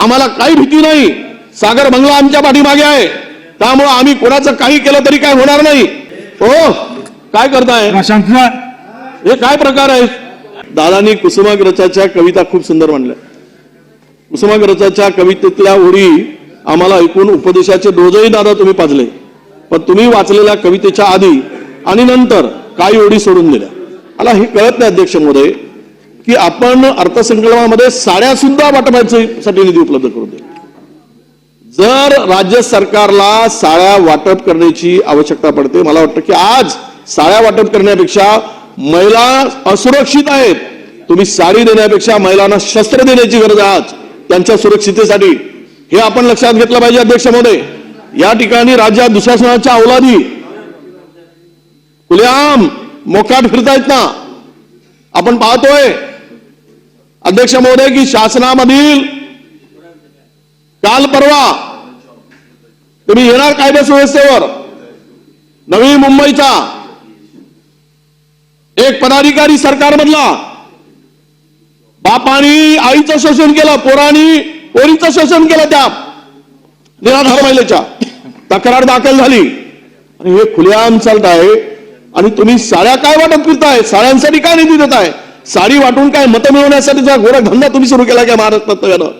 आम्हाला काही भीती नाही. सागर बंगला आमच्या पाठीमागे आहे. त्यामुळं आम्ही कोणाचं काही केलं तरी काय होणार नाही. हो काय करताय? हे काय प्रकार आहे? दादानी कुसुमाग्रजाच्या कविता खूप सुंदर मांडल्या कुसुमाग्रजाच्या कवितेतल्या ओळी आम्हाला ऐकून उपदेशाचे डोजही दादा तुम्ही पाजले. पण तुम्ही वाचलेल्या कवितेच्या आधी आणि नंतर काही ओळी सोडून दिल्या. मला हे कळत नाही अध्यक्ष महोदय. की आपण अर्थसंकल्पामध्ये साड्या सुद्धा वाटपासाठी निधी उपलब्ध करून देऊ. जर राज्य सरकारला साड्या वाटप करण्याची आवश्यकता पडते मला वाटतं की आज साड्या वाटप करण्यापेक्षा महिला असुरक्षित आहेत. तुम्ही साडी देण्यापेक्षा महिलांना शस्त्र देण्याची गरज आज. त्यांच्या सुरक्षितेसाठी हे आपण लक्षात घेतलं पाहिजे अध्यक्ष महोदय. या ठिकाणी राज्यात दुशासनाच्या अवलादी खुलेआम मोकाट फिरतायत ना. आपण पाहतोय अध्यक्ष महोदय की शासनामधील काल परवा तुम्ही येणार कायदा सुव्यवस्थेवर? नवी मुंबईचा. एक पदाधिकारी सरकारमधला. बापानी आईचं शोषण केलं पोरानी पोरीचं शोषण केलं त्या निराधार महिलेच्या. तक्रार दाखल झाली. आणि हे खुलेआम चालत आहे. आणि तुम्ही साड्या काय वाटत फिरताय साड्यांसाठी काय निधी देताय? साडी वाटून काय मतं मिळवण्यासाठीचा गोरा धंदा तुम्ही सुरू केला काय महाराष्ट्रात नव्यानं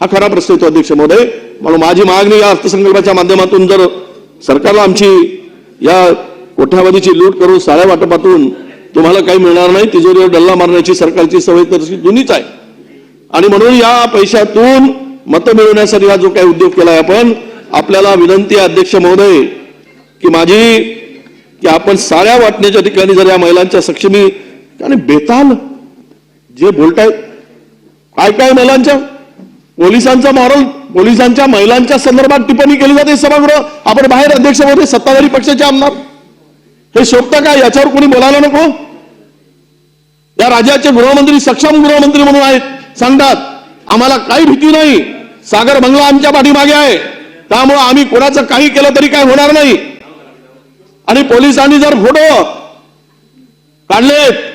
हा खरा प्रश्न येतो अध्यक्ष महोदय. म्हणून माझी मागणी या अर्थसंकल्पाच्या माध्यमातून जर सरकारला आमची या कोठ्यावधीची लूट करून साड्या वाटपातून तुम्हाला काही मिळणार नाही तिजोरीवर डल्ला मारण्याची सरकारची सवय तर जुनीच आहे. आणि म्हणून या पैशातून मतं मिळवण्यासाठी हा जो काही उद्योग केलाय आपण आपल्याला विनंती आहे अध्यक्ष महोदय की माझी की आपण साड्या वाटण्याच्या ठिकाणी जर या महिलांच्या सक्षमी आणि बेताल जे बोलतायत काय काय महिलांच्या पोलिसांचा मॉरल पोलिसांच्या महिलांच्या संदर्भात टिप्पणी केली जाते सभागृह आपण बाहेर अध्यक्ष महोदय सत्ताधारी पक्षाचे आमदार. हे शोभता का? याच्यावर कोणी बोलायला नको. या राज्याचे गृहमंत्री सक्षम गृहमंत्री म्हणून आहेत. सांगतात आम्हाला काही भीती नाही. सागर बंगला आमच्या पाठीमागे आहे. त्यामुळं आम्ही कोणाचं काही केलं तरी काय होणार नाही. आणि पोलिसांनी जर फोटो काढलेत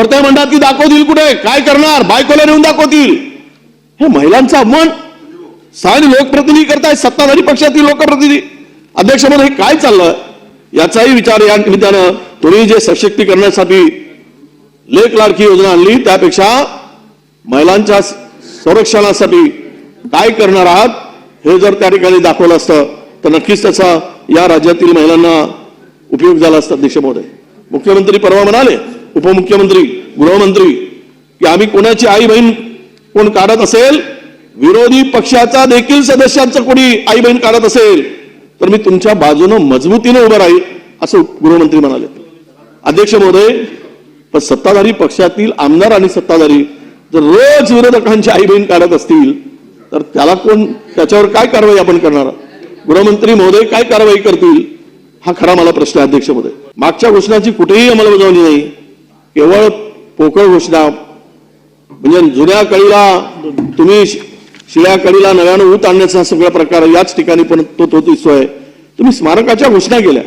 तर ते म्हणतात की दाखवतील कुठे? काय करणार? बायकोला नेऊन दाखवतील. हे महिलांचा अपमान. सारे लोकप्रतिनिधी करताय सत्ताधारी पक्षातील लोकप्रतिनिधी. अध्यक्ष म्हणून हे काय चाललं? याचाही विचार या निमित्तानं तुम्ही जे सशक्तीकरणासाठी लेख लाडकी योजना आणली त्यापेक्षा महिलांच्या संरक्षणासाठी काय करणार आहात हे जर त्या ठिकाणी दाखवलं असतं तर नक्कीच त्याचा या राज्यातील महिलांना उपयोग झाला असता अध्यक्ष महोदय. मुख्यमंत्री परवा म्हणाले उपमुख्यमंत्री गृहमंत्री की आम्ही कोणाची आई बहीण कोण काढत असेल? विरोधी पक्षाचा देखील सदस्यांचं कोणी आई बहीण काढत असेल? तर मी तुमच्या बाजूनं मजबूतीने उभं राहील असं गृहमंत्री म्हणाले. अध्यक्ष महोदय पण सत्ताधारी पक्षातील आमदार आणि सत्ताधारी जर रोज विरोधकांची आई बहीण काढत असतील तर त्याला कोण त्याच्यावर काय कारवाई आपण करणार? गृहमंत्री महोदय काय कारवाई करतील? हा खरा मला प्रश्न अध्यक्ष महोदय. मागच्या घोषणाची कुठेही अंमलबजावणी नाही. केवळ पोकळ घोषणा. म्हणजे जुन्या कळीला तुम्ही शिळ्या कळीला नव्यानं ऊत आणण्याचा सगळा प्रकार याच ठिकाणी पण तो तो दिसतोय. तुम्ही स्मारकाच्या घोषणा केल्या.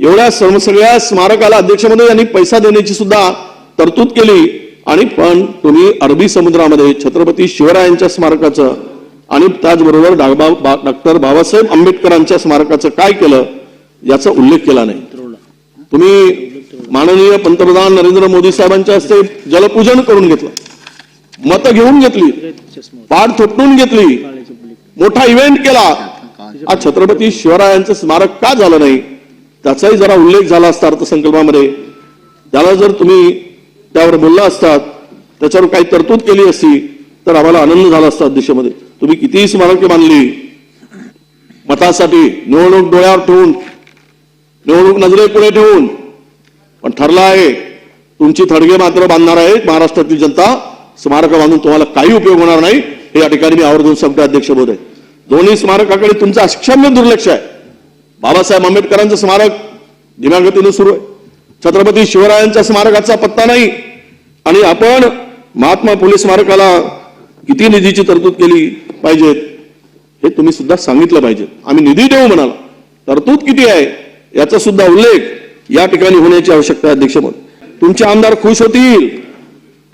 एवढ्या सर्व सगळ्या स्मारकाला अध्यक्षमध्ये यांनी पैसा देण्याची सुद्धा तरतूद केली. आणि पण तुम्ही अरबी समुद्रामध्ये छत्रपती शिवरायांच्या स्मारकाचं आणि त्याचबरोबर डागबा डॉक्टर बाबासाहेब आंबेडकरांच्या स्मारकाचं काय केलं याचा उल्लेख केला नाही. तुम्ही माननीय पंतप्रधान नरेंद्र मोदी साहेबांच्या हस्ते जलपूजन करून घेतलं. मतं घेऊन घेतली. पाठ थोपटून घेतली. मोठा इव्हेंट केला. आज छत्रपती शिवरायांचं स्मारक का झालं नाही? त्याचाही जरा उल्लेख झाला असता अर्थसंकल्पामध्ये. त्याला जर तुम्ही त्यावर बोलला असतात त्याच्यावर काही तरतूद केली असती तर आम्हाला आनंद झाला असता अध्यक्षमध्ये. तुम्ही कितीही स्मारके बांधली मतासाठी निवडणूक डोळ्यावर ठेवून निवडणूक नजरेपुढे ठेवून पण ठरलं आहे तुमची थडगे मात्र बांधणार आहे महाराष्ट्रातील जनता. स्मारक बांधून तुम्हाला काही उपयोग होणार नाही. हे या ठिकाणी मी आवर्जून सांगतो अध्यक्ष महोदय दोन्ही स्मारकाकडे तुमचं अक्षम्य दुर्लक्ष आहे. बाबासाहेब आंबेडकरांचं स्मारक धीम्या गतीने सुरू आहे. छत्रपती शिवरायांच्या स्मारकाचा पत्ता नाही. आणि आपण महात्मा फुले स्मारकाला किती निधीची तरतूद केली पाहिजेत हे तुम्ही सुद्धा सांगितलं पाहिजे आम्ही निधी देऊ म्हणाला. तरतूद किती आहे याचा सुद्धा उल्लेख या ठिकाणी होण्याची आवश्यकता आहे अध्यक्ष म्हणून. तुमचे आमदार खुश होतील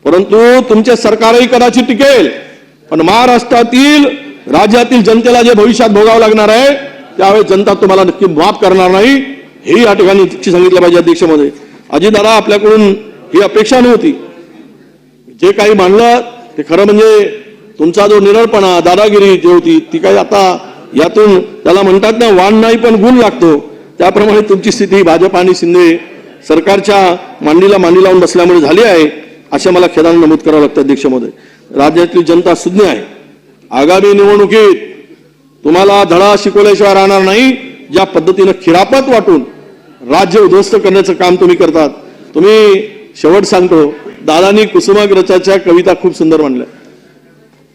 परंतु तुमचे सरकारही कदाचित टिकेल. पण महाराष्ट्रातील राज्यातील जनतेला जे भविष्यात भोगावं लागणार आहे त्यावेळेस जनता तुम्हाला नक्की माफ करणार नाही. हे या ठिकाणी सांगितलं पाहिजे अध्यक्षमध्ये अजितदादा आपल्याकडून ही अपेक्षा नव्हती. जे काही मांडलं ते खरं म्हणजे तुमचा जो निरळपणा दादागिरी जी होती ती काही आता यातून त्याला म्हणतात ना वाण नाही पण गुण लागतो. त्याप्रमाणे तुमची स्थिती भाजप आणि शिंदे सरकारच्या मांडीला मांडी लावून बसल्यामुळे झाली आहे असे मला खेदानं नमूद करावं लागतं अध्यक्षमध्ये राज्यातली जनता सुज्ञ आहे. आगामी निवडणुकीत तुम्हाला धडा शिकवल्याशिवाय राहणार नाही ज्या पद्धतीनं खिरापत वाटून राज्य उद्ध्वस्त करण्याचं काम तुम्ही करतात. तुम्ही शेवट सांगतो दादानी कुसुमाग्रजाच्या कविता खूप सुंदर मांडल्या.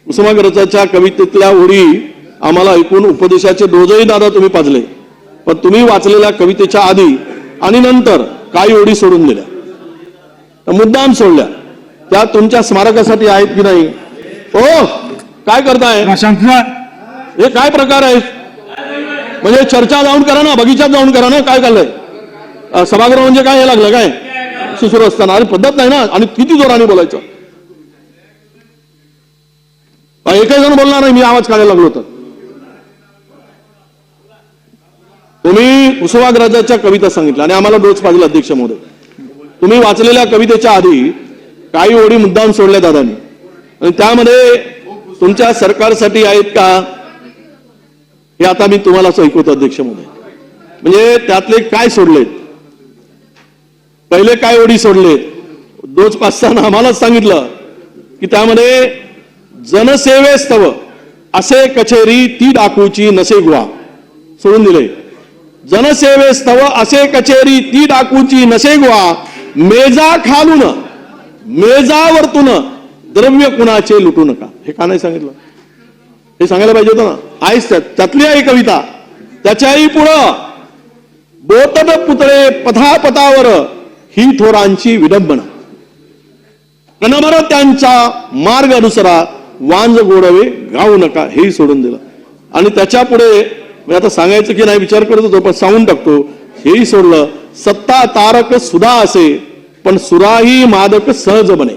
कुसुमाग्रजाच्या कवितेतल्या ओळी आम्हाला ऐकून उपदेशाचे डोजही दादा तुम्ही पाजले. पण तुम्ही वाचलेल्या कवितेच्या आधी आणि नंतर काही ओळी सोडून दिल्या. मुद्दाम सोडल्या. त्या तुमच्या स्मारकासाठी आहेत की नाही? हो काय करताय? हे काय प्रकार आहे म्हणजे चर्चा जाऊन करा ना बगीचात जाऊन करा ना काय चाललंय? सभागृह म्हणजे काय हे लागलं काय? सुरू असताना. आणि पद्धत नाही ना. आणि किती जोराने बोलायचं? एकही जण बोलणार नाही मी आवाज काढायला लागलो तर तुम्ही कुसुमाग्रजाच्या कविता सांगितल्या आणि आम्हाला डोस पाहिजे अध्यक्ष महोदय. तुम्ही वाचलेल्या कवितेच्या आधी काही ओढी मुद्दाम सोडल्या दादानी. आणि त्यामध्ये तुमच्या सरकारसाठी आहेत का? हे आता मी तुम्हाला असं ऐकवतो अध्यक्ष महोदय. म्हणजे त्यातले काय सोडलेत? पहिले काय ओढी सोडलेत? दोच पाचताना आम्हालाच सांगितलं की त्यामध्ये जनसेवेस्तव असे कचेरी ती डाकूची नसे गुहा सोडून दिले. जनसेवे स्तव असे कचेरी ती डाकूची नसे ग्वा मेजा खालून मेजावरतून द्रव्य कुणाचे लुटू नका. हे का नाही सांगितलं? हे सांगायला पाहिजे होतं ना. आहेच त्यातली आहे कविता. त्याच्याही पुढं बोतड पुतळे पथापथावर ही थोरांची विडंबना. कणभर त्यांचा मार्ग अनुसरा वांज गोडवे गाऊ नका हेही सोडून दिलं. आणि त्याच्या पुढे मी आता सांगायचं की नाही विचार करत होतो पण सांगून टाकतो. हेही सोडलं. सत्ता तारक सुधा असे पण सुराही मादक सहज बने.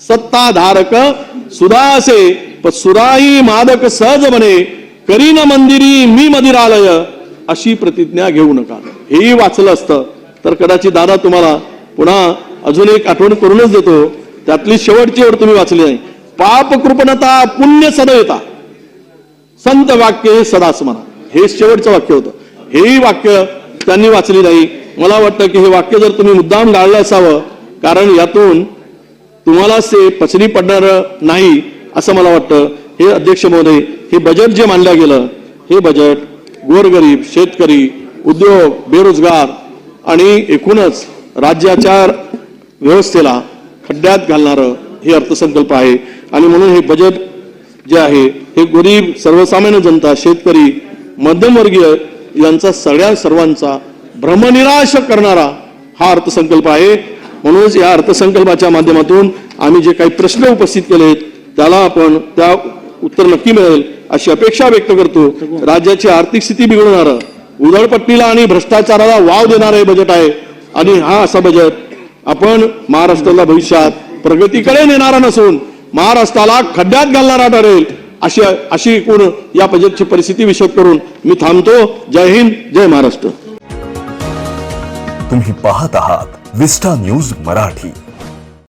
सत्ताधारक सुधा असे पण सुराही मादक सहज बने. करीन मंदिरी मी मदिरालय अशी प्रतिज्ञा घेऊ नका. हेही वाचलं असतं. तर कदाचित दादा तुम्हाला पुन्हा अजून एक आठवण करूनच देतो. त्यातली शेवटची ओढ तुम्ही वाचली नाही. पाप कृपणता पुण्य सदयता. संत वाक्य हे सदा म्हणा हे शेवटचं वाक्य होतं. हेही वाक्य त्यांनी वाचली नाही. मला वाटतं की हे वाक्य जर तुम्ही मुद्दाम गाळलं असावं कारण यातून तुम्हाला ते पचनी पडणार नाही असं मला वाटतं. हे अध्यक्ष महोदय हे बजेट जे मांडलं गेलं हे बजेट गोरगरीब शेतकरी उद्योग बेरोजगार आणि एकूणच राज्याच्या व्यवस्थेला खड्ड्यात घालणारं हे अर्थसंकल्प आहे. आणि म्हणून हे बजेट जे आहे हे गरीब सर्वसामान्य जनता शेतकरी मध्यमवर्गीय यांचा सगळ्या सर्वांचा भ्रमनिराश करणारा हा अर्थसंकल्प आहे. म्हणूनच या अर्थसंकल्पाच्या माध्यमातून आम्ही जे काही प्रश्न उपस्थित केलेत त्याला आपण त्या उत्तर नक्की मिळेल अशी अपेक्षा व्यक्त करतो. राज्याची आर्थिक स्थिती बिघडवणारं उधळपट्टीला आणि भ्रष्टाचाराला वाव देणारं हे बजेट आहे. आणि हा असा बजेट आपण महाराष्ट्राला भविष्यात प्रगतीकडे नेणारा नसून महाराष्ट्राला खड्ड्यात घालणारा ठरेल. अशी अशी एकूण या बजेटची परिस्थिती विषय करून मी थांबतो. जय हिंद जय महाराष्ट्र. तुम्ही पाहत आहात विस्टा न्यूज मराठी.